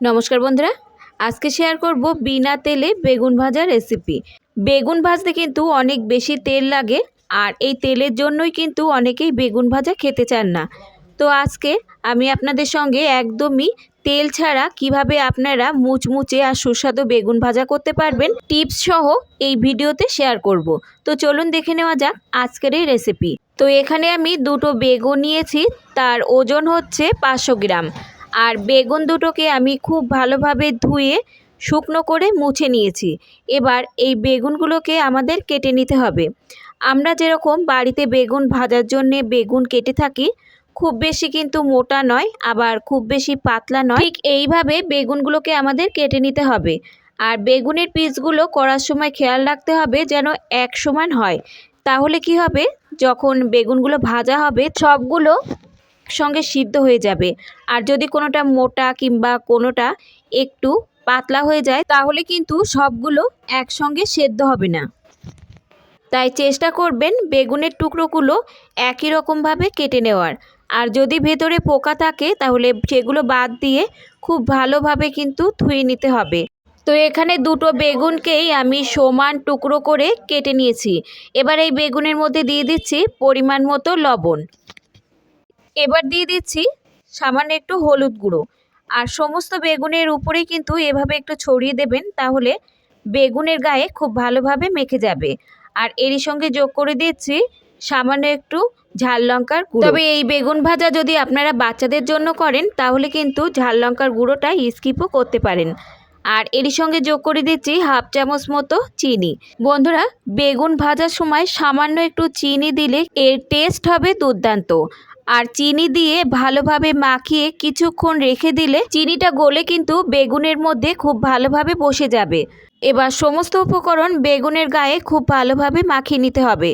নমস্কার বন্ধুরা, আজকে শেয়ার করব বিনা তেলে বেগুন ভাজা রেসিপি বেগুন ভাজতে কিন্তু অনেক বেশি তেল লাগে, আর এই তেলের জন্যই কিন্তু অনেকেই বেগুন ভাজা খেতে চান না। তো আজকে আমি আপনাদের সঙ্গে একদমই তেল ছাড়া কীভাবে আপনারা মুচমুচে আর সুস্বাদু বেগুন ভাজা করতে পারবেন টিপস সহ এই ভিডিওতে শেয়ার করব। তো চলুন দেখে নেওয়া যাক আজকের এই রেসিপি তো এখানে আমি দুটো বেগুন নিয়েছি, তার ওজন হচ্ছে পাঁচশো গ্রাম। আর বেগুন দুটোকে আমি খুব ভালোভাবে ধুয়ে শুকনো করে মুছে নিয়েছি। এবার এই বেগুনগুলোকে আমাদের কেটে নিতে হবে। আমরা যেরকম বাড়িতে বেগুন ভাজার জন্যে বেগুন কেটে থাকি, খুব বেশি কিন্তু মোটা নয়, আবার খুব বেশি পাতলা নয়। ঠিক এইভাবে বেগুনগুলোকে আমাদের কেটে নিতে হবে। আর বেগুনের পিসগুলো করার সময় খেয়াল রাখতে হবে যেন এক সমান হয়। তাহলে কি হবে? যখন বেগুনগুলো ভাজা হবে, সবগুলো সঙ্গে সিদ্ধ হয়ে যাবে। আর যদি কোনোটা মোটা কিংবা কোনোটা একটু পাতলা হয়ে যায়, তাহলে কিন্তু সবগুলো একসঙ্গে সেদ্ধ হবে না। তাই চেষ্টা করবেন বেগুনের টুকরোগুলো একই রকমভাবে কেটে নেওয়ার। আর যদি ভেতরে পোকা থাকে, তাহলে সেগুলো বাদ দিয়ে খুব ভালোভাবে কিন্তু ধুয়ে নিতে হবে। তো এখানে দুটো বেগুনকেই আমি সমান টুকরো করে কেটে নিয়েছি। এবার এই বেগুনের মধ্যে দিয়ে দিচ্ছি পরিমাণ মতো লবণ। এবার দিয়ে দিচ্ছি সামান্য একটু হলুদ গুঁড়ো। আর সমস্ত বেগুনের উপরেই কিন্তু এভাবে একটু ছড়িয়ে দেবেন, তাহলে বেগুনের গায়ে খুব ভালোভাবে মেখে যাবে। আর এরই সঙ্গে যোগ করে দিচ্ছি সামান্য একটু ঝাল লঙ্কার তবে এই বেগুন ভাজা যদি আপনারা বাচ্চাদের জন্য করেন, তাহলে কিন্তু ঝাল লঙ্কার গুঁড়োটা স্কিপও করতে পারেন। আর এরই সঙ্গে যোগ করে দিচ্ছি হাফ চামচ মতো চিনি। বন্ধুরা, বেগুন ভাজার সময় সামান্য একটু চিনি দিলে এর টেস্ট হবে দুর্দান্ত। আর চিনি দিয়ে ভালোভাবে মাখিয়ে কিছুক্ষণ রেখে দিলে চিনিটা গলে কিন্তু বেগুনের মধ্যে খুব ভালোভাবে বসে যাবে। এবার সমস্ত উপকরণ বেগুনের গায়ে খুব ভালোভাবে মাখিয়ে নিতে হবে।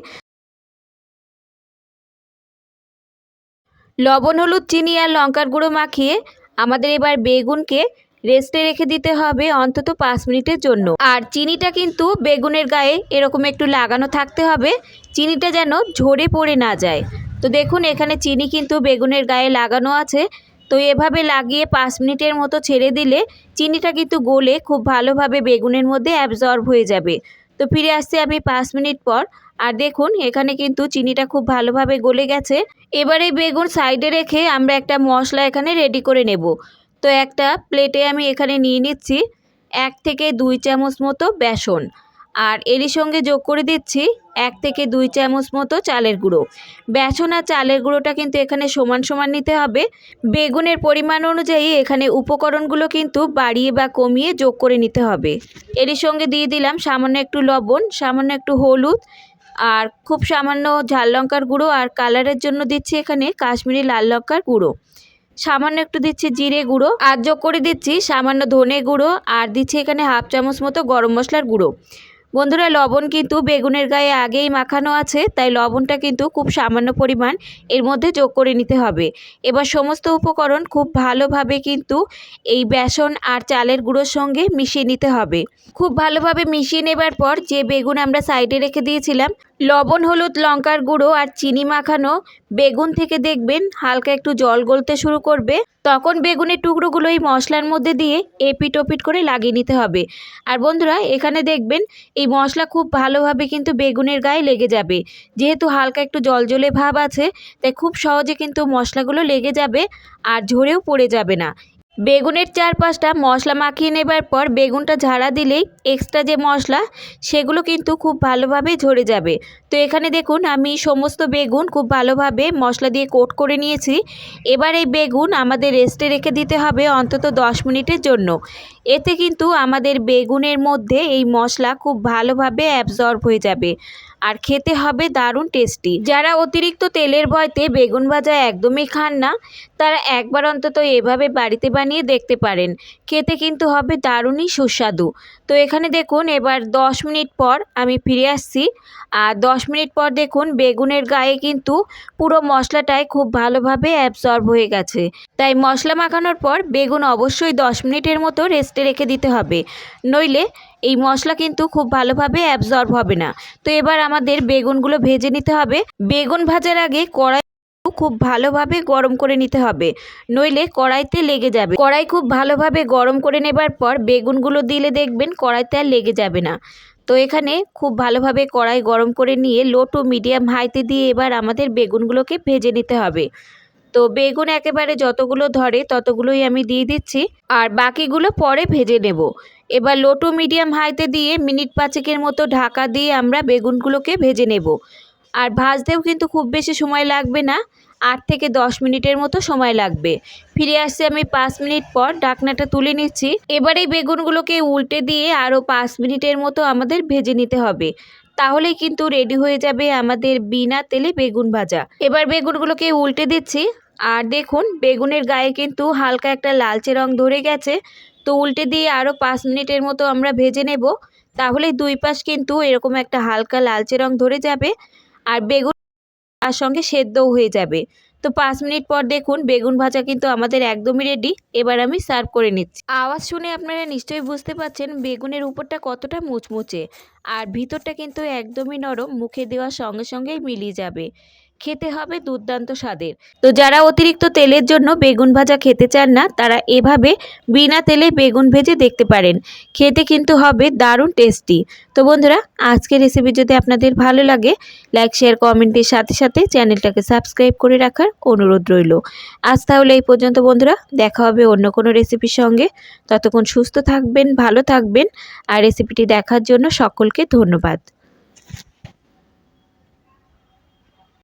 লবণ, হলুদ, চিনি আর লঙ্কার গুঁড়ো মাখিয়ে আমাদের এবার বেগুনকে রেস্টে রেখে দিতে হবে অন্তত পাঁচ মিনিটের জন্য। আর চিনিটা কিন্তু বেগুনের গায়ে এরকম একটু লাগানো থাকতে হবে, চিনিটা যেন ঝরে পড়ে না যায়। তো দেখুন, এখানে চিনি কিন্তু বেগুনের গায়ে লাগানো আছে। তো এভাবে লাগিয়ে পাঁচ মিনিটের মতো ছেড়ে দিলে চিনিটা কিন্তু গলে খুব ভালোভাবে বেগুনের মধ্যে অ্যাবজর্ব হয়ে যাবে। তো ফিরে আসছি আমি পাঁচ মিনিট পর। আর দেখুন, এখানে কিন্তু চিনিটা খুব ভালোভাবে গলে গেছে। এবারে বেগুন সাইডে রেখে আমরা একটা মশলা এখানে রেডি করে নেব। তো একটা প্লেটে আমি এখানে নিয়ে নিচ্ছি এক থেকে দুই চামচ মতো বেসন। আর এরই সঙ্গে যোগ করে দিচ্ছি এক থেকে দুই চামচ মতো চালের গুঁড়ো। বেসন আর চালের গুঁড়োটা কিন্তু এখানে সমান সমান নিতে হবে। বেগুনের পরিমাণ অনুযায়ী এখানে উপকরণগুলো কিন্তু বাড়িয়ে বা কমিয়ে যোগ করে নিতে হবে। এরই সঙ্গে দিয়ে দিলাম সামান্য একটু লবণ, সামান্য একটু হলুদ আর খুব সামান্য ঝাল লঙ্কার গুঁড়ো আর কালারের জন্য দিচ্ছি এখানে কাশ্মীরি লাল লঙ্কার গুঁড়ো। সামান্য একটু দিচ্ছি জিরে গুঁড়ো আর যোগ করে দিচ্ছি সামান্য ধনে গুঁড়ো আর দিচ্ছি এখানে হাফ চামচ মতো গরম মশলার গুঁড়ো। বন্ধুরা, লবণ কিন্তু বেগুনের গায়ে আগেই মাখানো আছে, তাই লবণটা কিন্তু খুব সামান্য পরিমাণ এর মধ্যে যোগ করে নিতে হবে। এবার সমস্ত উপকরণ খুব ভালোভাবে কিন্তু এই বেসন আর চালের গুঁড়োর সঙ্গে মিশিয়ে নিতে হবে। খুব ভালোভাবে মিশিয়ে নেবার পর যে বেগুন আমরা সাইডে রেখে দিয়েছিলাম লবণ, হলুদ, লঙ্কার গুঁড়ো আর চিনি মাখানো বেগুন থেকে দেখবেন হালকা একটু জল গলতে শুরু করবে। তখন বেগুনের টুকরোগুলো এই মশলার মধ্যে দিয়ে এপিট ওপিট করে লাগিয়ে নিতে হবে। আর বন্ধুরা, এখানে দেখবেন এই মশলা খুব ভালোভাবে কিন্তু বেগুনের গায়ে লেগে যাবে। যেহেতু হালকা একটু জলজলে ভাব আছে, তাই খুব সহজে কিন্তু মশলাগুলো লেগে যাবে আর ঝরেও পড়ে যাবে না। বেগুনের চারপাশটা মশলা মাখিয়ে নেবার পর বেগুনটা ঝাড়া দিলেই এক্সট্রা যে মশলা, সেগুলো কিন্তু খুব ভালোভাবে ঝরে যাবে। তো এখানে দেখুন, আমি সমস্ত বেগুন খুব ভালোভাবে মশলা দিয়ে কোট করে নিয়েছি। এবার এই বেগুন আমাদের রেস্টে রেখে দিতে হবে অন্তত দশ মিনিটের জন্য। এতে কিন্তু আমাদের বেগুনের মধ্যে এই মশলা খুব ভালোভাবে অ্যাবজর্ব হয়ে যাবে। আর খেতে হবে দারুণ টেস্টি যারা অতিরিক্ত তেলের ভয়তে বেগুন ভাজা একদমই খান না, তারা একবার অন্তত এভাবে বাড়িতে বানিয়ে দেখতে পারেন। খেতে কিন্তু হবে দারুণই সুস্বাদু। তো এখানে দেখুন, এবার দশ মিনিট পর আমি ফিরে আসছি। আর দশ মিনিট পর দেখুন, বেগুনের গায়ে কিন্তু পুরো মশলাটাই খুব ভালোভাবে অ্যাবজর্ব হয়ে গেছে। তাই মশলা মাখানোর পর বেগুন অবশ্যই দশ মিনিটের মতো রেস্টে রেখে দিতে হবে। নইলে এই মশলা কিন্তু খুব ভালোভাবে অ্যাবজর্ব হবে না। তো এবার আমাদের বেগুনগুলো ভেজে নিতে হবে। বেগুন ভাজার আগে কড়াই খুব ভালোভাবে গরম করে নিতে হবে। নইলে কড়াইতে লেগে যাবে। কড়াই খুব ভালোভাবে গরম করে নেবার পর বেগুনগুলো দিলে দেখবেন কড়াইতে আর লেগে যাবে না। তো এখানে খুব ভালোভাবে কড়াই গরম করে নিয়ে লো টু মিডিয়াম হাইতে দিয়ে এবার আমাদের বেগুনগুলোকে ভেজে নিতে হবে। তো বেগুন একেবারে যতগুলো ধরে ততগুলোই আমি দিয়ে দিচ্ছি। আর বাকিগুলো পরে ভেজে নেব। এবার লো টু মিডিয়াম হাইতে দিয়ে মিনিট পাঁচেকের মতো ঢাকা দিয়ে আমরা বেগুনগুলোকে ভেজে নেব। আর ভাজতেও কিন্তু খুব বেশি সময় লাগবে না। আট থেকে দশ মিনিটের মতো সময় লাগবে। ফিরে আসছি আমি পাঁচ মিনিট পর ডাকনাটা তুলে নিচ্ছি। এবার এই বেগুনগুলোকে উল্টে দিয়ে আরও পাঁচ মিনিটের মতো আমাদের ভেজে নিতে হবে। তাহলেই কিন্তু রেডি হয়ে যাবে আমাদের বিনা তেলে বেগুন ভাজা। এবার বেগুনগুলোকে উল্টে দিচ্ছি। আর দেখুন, বেগুনের গায়ে কিন্তু হালকা একটা লালচে রং ধরে গেছে। তো উল্টে দিয়ে আরও পাঁচ মিনিটের মতো আমরা ভেজে নেব। তাহলে দুই পাশ কিন্তু এরকম একটা হালকা লালচে রং ধরে যাবে। আর বেগুন তার সঙ্গে সেদ্ধও হয়ে যাবে। তো পাঁচ মিনিট পর দেখুন, বেগুন ভাজা কিন্তু আমাদের একদমই রেডি এবার আমি সার্ভ করে নিচ্ছি। আওয়াজ শুনে আপনারা নিশ্চয়ই বুঝতে পারছেন, বেগুনের উপরটা কতটা মুচমুচে। আর ভিতরটা কিন্তু একদমই নরম, মুখে দেওয়ার সঙ্গে সঙ্গেই মিলিয়ে যাবে। খেতে হবে দুর্দান্ত স্বাদের। তো যারা অতিরিক্ত তেলের জন্য বেগুন ভাজা খেতে চান না, তারা এভাবে বিনা তেলে বেগুন ভেজে দেখতে পারেন। খেতে কিন্তু হবে দারুণ টেস্টি তো বন্ধুরা, আজকের রেসিপি যদি আপনাদের ভালো লাগে লাইক শেয়ার কমেন্টের সাথে সাথে চ্যানেলটাকে সাবস্ক্রাইব করে রাখার অনুরোধ রইল। আজ তাহলে এই পর্যন্ত বন্ধুরা, দেখা হবে অন্য কোনো রেসিপির সঙ্গে। ততক্ষণ সুস্থ থাকবেন, ভালো থাকবেন। আর রেসিপিটি দেখার জন্য সকলকে ধন্যবাদ।